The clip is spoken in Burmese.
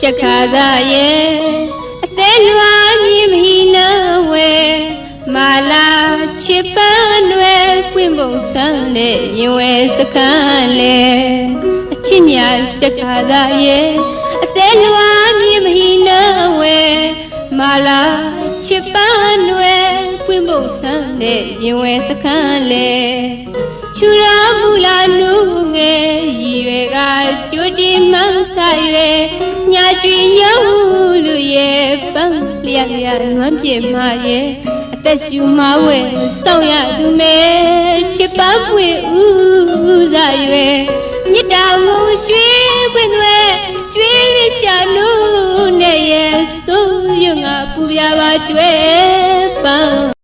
ရှက်ခါသာရဲ့အသေးလွားမြည်မဟိနဝဲမာလာချစ်ပန်းွယ်ကွင်းပုံဆန်းနဲ့ရင်ဝဲစကန်းလေအချစ်ညာရှက်ခါသာရဲ့အသေးလွားမြည်မဟိနဝဲမာလာချစ်ပန်းွယ်ကွင်းပုံဆန်းနဲ့ရင်ဝဲစကန်းလေချူရာမူလာနုငယ်ရည်ရွယ်ကကြို တီမန်းဆိုင်ရွယ်ညာကျွေညောလူရဲ့ပန်းလျက်လျက်နွမ်းပြေမရဲ့အသက်ရှူမဝဲစောင့်ရသူမဲချစ်ပန်းပွေဥစားရွယ်မြစ်တာမူရွှေပွင့်ွယ်ကျွေးရရှာနုနဲ့ရဲ့ဆိုးရငါပူပြပါကျွဲပန်း